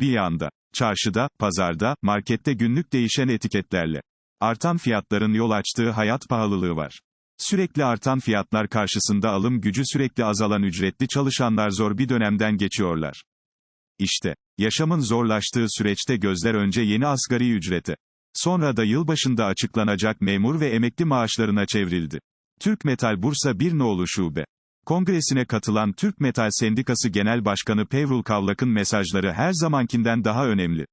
Bir yanda, çarşıda, pazarda, markette günlük değişen etiketlerle artan fiyatların yol açtığı hayat pahalılığı var. Sürekli artan fiyatlar karşısında alım gücü sürekli azalan ücretli çalışanlar zor bir dönemden geçiyorlar. İşte, yaşamın zorlaştığı süreçte gözler önce yeni asgari ücrete, sonra da yılbaşında açıklanacak memur ve emekli maaşlarına çevrildi. Türk Metal Bursa 1 Nolu Şube Kongresine katılan Türk Metal Sendikası Genel Başkanı Pevrul Kavlak'ın mesajları her zamankinden daha önemli.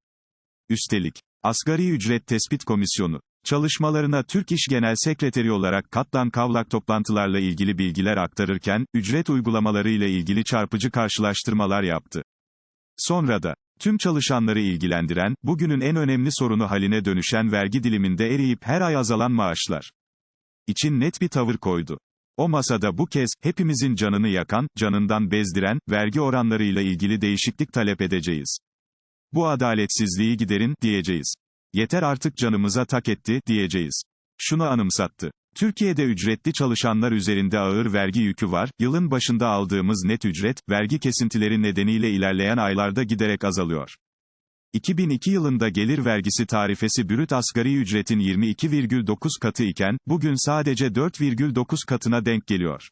Üstelik, Asgari Ücret Tespit Komisyonu, çalışmalarına Türk İş Genel Sekreteri olarak Katlan Kavlak toplantılarla ilgili bilgiler aktarırken, ücret uygulamaları ile ilgili çarpıcı karşılaştırmalar yaptı. Sonra da, tüm çalışanları ilgilendiren, bugünün en önemli sorunu haline dönüşen vergi diliminde eriyip her ay azalan maaşlar için net bir tavır koydu. O masada bu kez, hepimizin canını yakan, canından bezdiren, vergi oranlarıyla ilgili değişiklik talep edeceğiz. Bu adaletsizliği giderin, diyeceğiz. Yeter artık canımıza tak etti, diyeceğiz. Şunu anımsattı. Türkiye'de ücretli çalışanlar üzerinde ağır vergi yükü var, yılın başında aldığımız net ücret, vergi kesintileri nedeniyle ilerleyen aylarda giderek azalıyor. 2002 yılında gelir vergisi tarifesi brüt asgari ücretin 22,9 katı iken, bugün sadece 4,9 katına denk geliyor.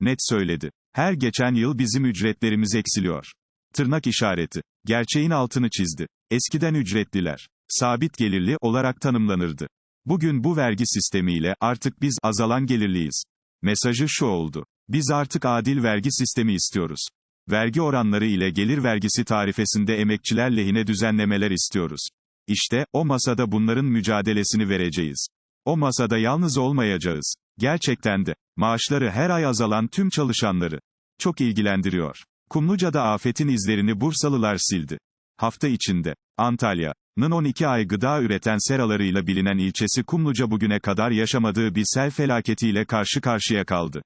Net söyledi. Her geçen yıl bizim ücretlerimiz eksiliyor. Tırnak işareti. Gerçeğin altını çizdi. Eskiden ücretliler, sabit gelirli olarak tanımlanırdı. Bugün bu vergi sistemiyle, artık biz, azalan gelirliyiz. Mesajı şu oldu. Biz artık adil vergi sistemi istiyoruz. Vergi oranları ile gelir vergisi tarifesinde emekçiler lehine düzenlemeler istiyoruz. İşte, o masada bunların mücadelesini vereceğiz. O masada yalnız olmayacağız. Gerçekten de, maaşları her ay azalan tüm çalışanları çok ilgilendiriyor. Kumluca'da afetin izlerini Bursalılar sildi. Hafta içinde, Antalya'nın 12 ay gıda üreten seralarıyla bilinen ilçesi Kumluca bugüne kadar yaşamadığı bir sel felaketiyle karşı karşıya kaldı.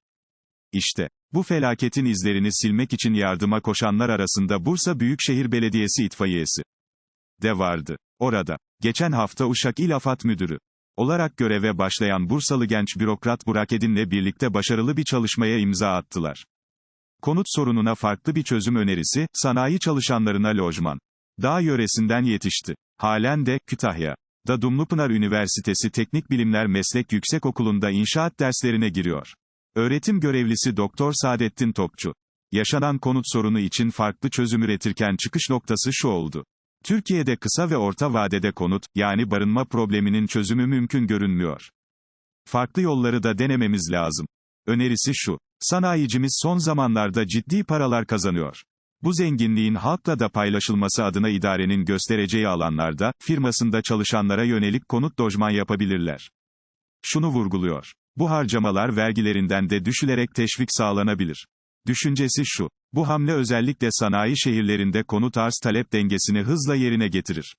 İşte, bu felaketin izlerini silmek için yardıma koşanlar arasında Bursa Büyükşehir Belediyesi itfaiyesi de vardı. Orada, geçen hafta Uşak İl Afat Müdürü olarak göreve başlayan Bursalı genç bürokrat Burak Edin'le birlikte başarılı bir çalışmaya imza attılar. Konut sorununa farklı bir çözüm önerisi, sanayi çalışanlarına lojman. Dağ yöresinden yetişti. Halen de, Kütahya. Da Dumlupınar Üniversitesi Teknik Bilimler Meslek Yüksekokulu'nda inşaat derslerine giriyor. Öğretim görevlisi Doktor Saadettin Topçu. Yaşanan konut sorunu için farklı çözüm üretirken çıkış noktası şu oldu. Türkiye'de kısa ve orta vadede konut, yani barınma probleminin çözümü mümkün görünmüyor. Farklı yolları da denememiz lazım. Önerisi şu. Sanayicimiz son zamanlarda ciddi paralar kazanıyor. Bu zenginliğin halkla da paylaşılması adına idarenin göstereceği alanlarda, firmasında çalışanlara yönelik konut dojman yapabilirler. Şunu vurguluyor. Bu harcamalar vergilerinden de düşülerek teşvik sağlanabilir. Düşüncesi şu. Bu hamle özellikle sanayi şehirlerinde konut arz talep dengesini hızla yerine getirir.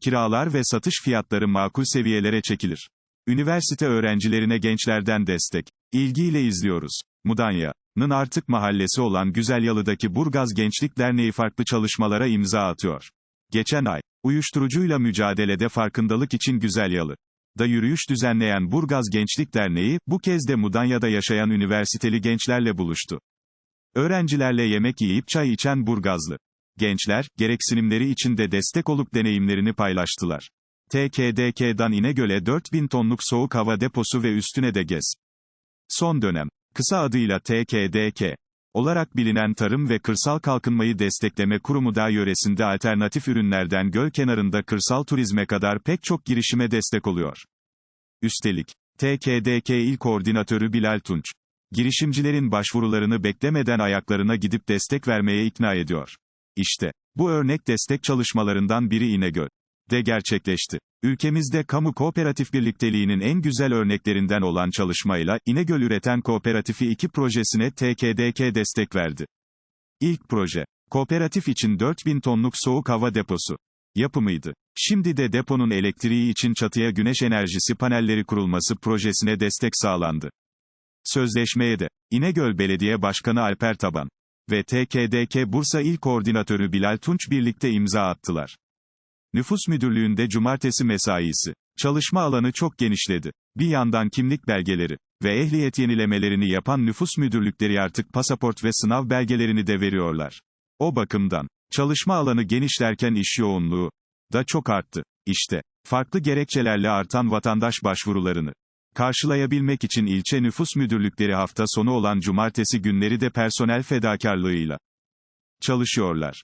Kiralar ve satış fiyatları makul seviyelere çekilir. Üniversite öğrencilerine gençlerden destek. İlgiyle izliyoruz. Mudanya'nın artık mahallesi olan Güzelyalı'daki Burgaz Gençlik Derneği farklı çalışmalara imza atıyor. Geçen ay, uyuşturucuyla mücadelede farkındalık için Güzelyalı da yürüyüş düzenleyen Burgaz Gençlik Derneği, bu kez de Mudanya'da yaşayan üniversiteli gençlerle buluştu. Öğrencilerle yemek yiyip çay içen Burgazlı gençler, gereksinimleri için de destek olup deneyimlerini paylaştılar. TKDK'dan İnegöl'e 4000 tonluk soğuk hava deposu ve üstüne de gez. Son dönem, kısa adıyla TKDK, olarak bilinen Tarım ve Kırsal Kalkınmayı Destekleme Kurumu da yöresinde alternatif ürünlerden göl kenarında kırsal turizme kadar pek çok girişime destek oluyor. Üstelik, TKDK İl Koordinatörü Bilal Tunç, girişimcilerin başvurularını beklemeden ayaklarına gidip destek vermeye ikna ediyor. İşte, bu örnek destek çalışmalarından biri İnegöl de gerçekleşti. Ülkemizde kamu kooperatif birlikteliğinin en güzel örneklerinden olan çalışmayla, İnegöl Üreten Kooperatifi 2 projesine TKDK destek verdi. İlk proje, kooperatif için 4000 tonluk soğuk hava deposu yapımıydı. Şimdi de deponun elektriği için çatıya güneş enerjisi panelleri kurulması projesine destek sağlandı. Sözleşmeye de, İnegöl Belediye Başkanı Alper Taban ve TKDK Bursa İl Koordinatörü Bilal Tunç birlikte imza attılar. Nüfus Müdürlüğü'nde cumartesi mesaisi. Çalışma alanı çok genişledi. Bir yandan kimlik belgeleri ve ehliyet yenilemelerini yapan nüfus müdürlükleri artık pasaport ve sınav belgelerini de veriyorlar. O bakımdan, Çalışma alanı genişlerken iş yoğunluğu da çok arttı. İşte, farklı gerekçelerle artan vatandaş başvurularını karşılayabilmek için ilçe nüfus müdürlükleri hafta sonu olan cumartesi günleri de personel fedakarlığıyla çalışıyorlar.